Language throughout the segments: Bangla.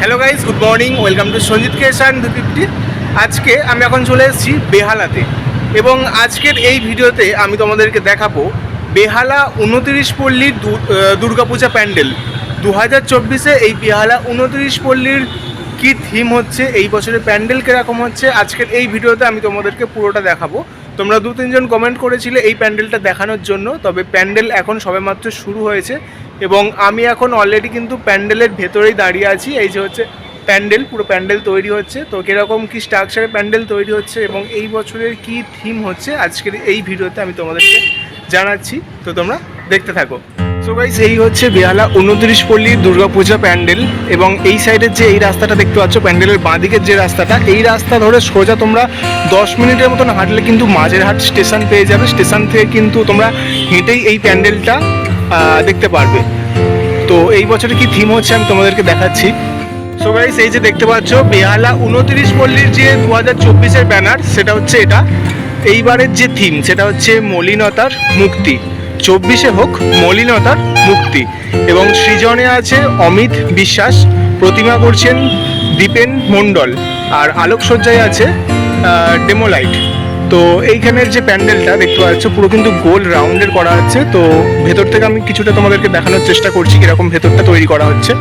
Hello guys good morning welcome to Sanjit Keshan দু ফিফটি আজকে আমি এখন চলে এসেছি বেহালাতে। এবং আজকের এই ভিডিওতে আমি তোমাদেরকে দেখাবো বেহালা উনতিরিশ পল্লীর দুর্গাপূজা প্যান্ডেল। দু হাজার চব্বিশে এই বেহালা উনতিরিশ পল্লীর কী থিম হচ্ছে, এই বছরের প্যান্ডেল কীরকম হচ্ছে, আজকের এই ভিডিওতে আমি তোমাদেরকে পুরোটা দেখাবো। তোমরা দু তিনজন কমেন্ট করেছিলে এই প্যান্ডেলটা দেখানোর জন্য, তবে প্যান্ডেল এখন সবেমাত্র শুরু হয়েছে। এবং আমি এখন অলরেডি কিন্তু প্যান্ডেলের ভেতরেই দাঁড়িয়ে আছি, এই যে হচ্ছে প্যান্ডেল, পুরো প্যান্ডেল তৈরি হচ্ছে। তো কীরকম কী স্ট্রাকচারে প্যান্ডেল তৈরি হচ্ছে এবং এই বছরের কী থিম হচ্ছে, আজকের এই ভিডিওতে আমি তোমাদেরকে জানাচ্ছি। তো তোমরা দেখতে থাকো। সো গাইস এই হচ্ছে বেহালা উনত্রিশ পল্লীর দুর্গাপূজা প্যান্ডেল এবং এই সাইডের যে এই রাস্তাটা দেখতে পাচ্ছ, প্যান্ডেলের বাঁ দিকের যে রাস্তাটা, এই রাস্তা ধরে সোজা তোমরা দশ মিনিটের মতন হাঁটলে কিন্তু মাঝেরহাট স্টেশন পেয়ে যাবে। স্টেশন থেকে কিন্তু তোমরা হেঁটেই এই প্যান্ডেলটা দেখতে পারবে। তো এই বছরে কি থিম হচ্ছে আমি তোমাদেরকে দেখাচ্ছি। সো গাইস এই যে দেখতে পাচ্ছ, বেহালা উনত্রিশ পল্লীর যে দু হাজার চব্বিশের ব্যানার সেটা হচ্ছে এটা। এইবারের যে থিম সেটা হচ্ছে মলিনতার মুক্তি। চব্বিশে হোক মলিনতার মুক্তি। এবং সৃজনে আছে অমিত বিশ্বাস, প্রতিমা করছেন দীপেন মণ্ডল। আর আলোকসজ্জায় আছে ডেমোলাইট তো এইখানের যে প্যান্ডেলটা দেখতে পাচ্ছ, পুরো কিন্তু গোল রাউন্ডের করা আছে। তো ভেতর থেকে আমি কিছুটা তোমাদেরকে দেখানোর চেষ্টা করছি কীরকম ভেতরটা তৈরি করা হচ্ছে।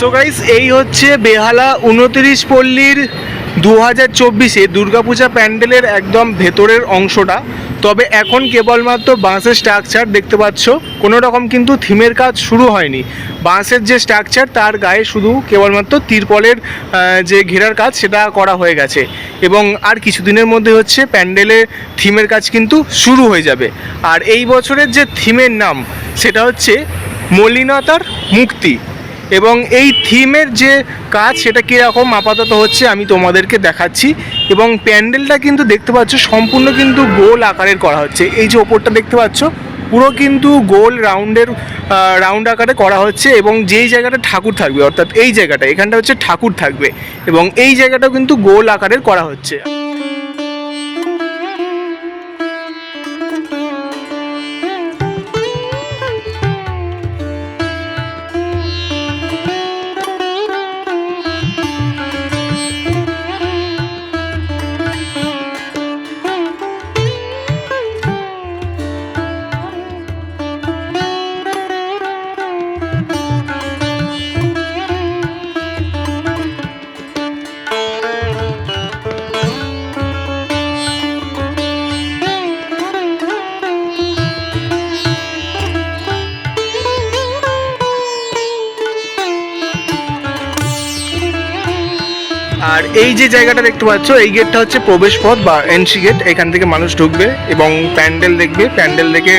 সো গাইস এই হচ্ছে বেহালা উনত্রিশ পল্লীর দু হাজার চব্বিশে দুর্গাপূজা প্যান্ডেলের একদম ভেতরের অংশটা। তবে এখন কেবলমাত্র বাঁশের স্ট্রাকচার দেখতে পাচ্ছ। কোনো রকম কিন্তু থিমের কাজ শুরু হয়নি। বাঁশের যে স্ট্রাকচার তার গায়ে শুধু কেবলমাত্র তিরপলের যে ঘেরার কাজ, সেটা করা হয়ে গেছে। এবং আর কিছুদিনের মধ্যে হচ্ছে প্যান্ডেলের থিমের কাজ কিন্তু শুরু হয়ে যাবে। আর এই বছরের যে থিমের নাম, সেটা হচ্ছে মলিনতার মুক্তি। এবং এই থিমের যে কাজ, সেটা কীরকম আপাতত হচ্ছে আমি তোমাদেরকে দেখাচ্ছি। এবং প্যান্ডেলটা কিন্তু দেখতে পাচ্ছ, সম্পূর্ণ কিন্তু গোল আকারের করা হচ্ছে। এই যে ওপরটা দেখতে পাচ্ছ, পুরো কিন্তু গোল রাউন্ডের রাউন্ড আকারে করা হচ্ছে এবং যেই জায়গাটা ঠাকুর থাকবে, অর্থাৎ এই জায়গাটা, এখানটা হচ্ছে ঠাকুর থাকবে এবং এই জায়গাটাও কিন্তু গোল আকারের করা হচ্ছে। আর এই যে জায়গাটা দেখতে পাচ্ছ, এই গেটটা হচ্ছে প্রবেশ পথ বা এন্ট্রি গেট এখান থেকে মানুষ ঢুকবে এবং প্যান্ডেল দেখবে। প্যান্ডেল দেখে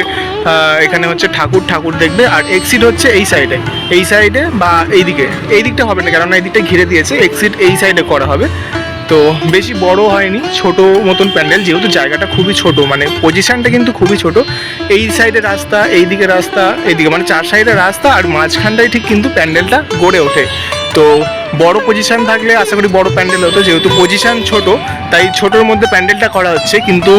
এখানে হচ্ছে ঠাকুর ঠাকুর দেখবে। আর এক্সিট হচ্ছে এই সাইডে এই সাইডে বা এই দিকে। এই দিকটা হবে না, কেননা এই দিকটা ঘিরে দিয়েছে। এক্সিট এই সাইডে করা হবে। তো বেশি বড় হয়নি, ছোট মতন প্যান্ডেল। যেহেতু জায়গাটা খুবই ছোট মানে পজিশনটা কিন্তু খুবই ছোট। এই সাইডে রাস্তা, এই দিকে রাস্তা এইদিকে মানে চার সাইডে রাস্তা, আর মাঝখানটায় ঠিক কিন্তু প্যান্ডেলটা গড়ে ওঠে। তো বড় পজিশন থাকলে আশা করি বড় প্যান্ডেল হতো। যেহেতু পজিশান ছোট, তাই ছোটোর মধ্যে প্যান্ডেলটা করা হচ্ছে, কিন্তু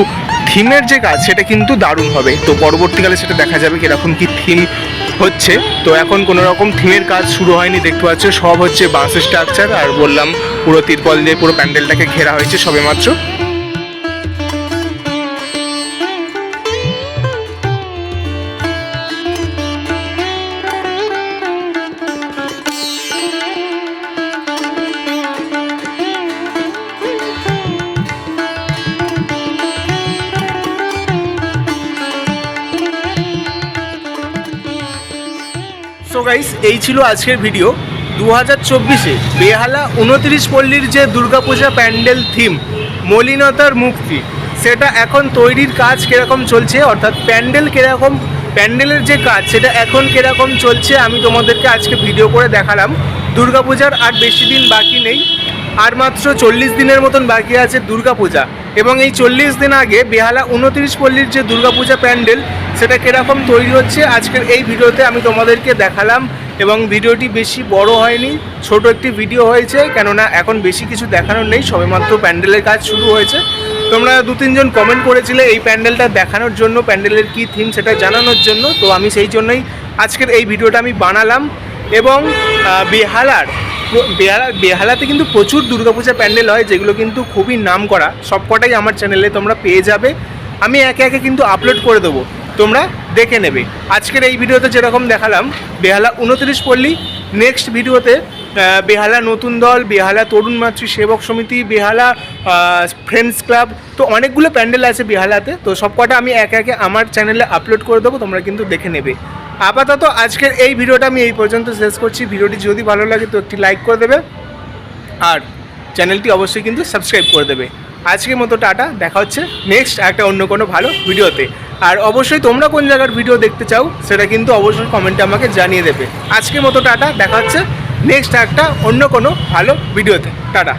থিমের যে কাজ, সেটা কিন্তু দারুণ হবে। তো পরবর্তীকালে সেটা দেখা যাবে কীরকম কি থিম হচ্ছে। তো এখন কোনো রকম থিমের কাজ শুরু হয়নি, দেখতে পাচ্ছ, সব হচ্ছে বাঁশের স্ট্রাকচার আর বললাম পুরো তিরপল দিয়ে পুরো প্যান্ডেলটাকে ঘেরা হয়েছে সবেমাত্র। সো গাইস এই ছিল আজকের ভিডিও দু হাজার চব্বিশে বেহালা উনত্রিশ পল্লীর যে দুর্গাপূজা প্যান্ডেল থিম মলিনতার মুক্তি, সেটা এখন তৈরির কাজ কীরকম চলছে? অর্থাৎ প্যান্ডেল কীরকম, প্যান্ডেলের যে কাজ, সেটা এখন কীরকম চলছে? আমি তোমাদেরকে আজকে ভিডিও করে দেখালাম। দুর্গাপূজার আর বেশি দিন বাকি নেই। আর মাত্র চল্লিশ দিনের মতন বাকি আছে দুর্গাপূজা। এবং এই চল্লিশ দিন আগে বেহালা উনত্রিশ পল্লীর যে দুর্গাপূজা প্যান্ডেল, সেটা কীরকম তৈরি হচ্ছে? আজকের এই ভিডিওতে আমি তোমাদেরকে দেখালাম এবং ভিডিওটি বেশি বড় হয়নি, ছোট একটি ভিডিও হয়েছে, কেননা এখন বেশি কিছু দেখানোর নেই, সবেমাত্র প্যান্ডেলের কাজ শুরু হয়েছে। তোমরা দু তিনজন কমেন্ট করেছিলে এই প্যান্ডেলটা দেখানোর জন্য, প্যান্ডেলের কী থিম সেটা জানানোর জন্য, তো আমি সেই জন্যই আজকের এই ভিডিওটা আমি বানালাম এবং বেহালার বেহালা, বেহালাতে কিন্তু প্রচুর দুর্গাপূজা প্যান্ডেল হয়, যেগুলো কিন্তু খুবই নাম করা সবকটাই আমার চ্যানেলে তোমরা পেয়ে যাবে। আমি একে একে কিন্তু আপলোড করে দেবো। তোমরা দেখে নেবে। আজকের এই ভিডিওতে যেরকম দেখালাম, বেহালা উনত্রিশ পল্লী নেক্সট ভিডিওতে বেহালা নতুন দল, বেহালা তরুণ মাতৃ সেবক সমিতি, বেহালা ফ্রেন্ডস ক্লাব তো অনেকগুলো প্যান্ডেল আছে বেহালাতে, তো সবকটা আমি একে একে আমার চ্যানেলে আপলোড করে দেবো, তোমরা কিন্তু দেখে নেবে। আপাতত আজকের এই ভিডিওটা আমি এই পর্যন্ত শেষ করছি। ভিডিওটি যদি ভালো লাগে তো একটি লাইক করে দেবে, আর চ্যানেলটি অবশ্যই কিন্তু সাবস্ক্রাইব করে দেবে। আজকের মতো টাটা, দেখা হচ্ছে নেক্সট একটা অন্য কোনো ভালো ভিডিওতে। আর অবশ্যই তোমরা কোন জায়গার ভিডিও দেখতে চাও, সেটা কিন্তু অবশ্যই কমেন্টে আমাকে জানিয়ে দেবে। আজকের মতো টাটা, দেখা হচ্ছে নেক্সট একটা অন্য কোনো ভালো ভিডিওতে। টাটা।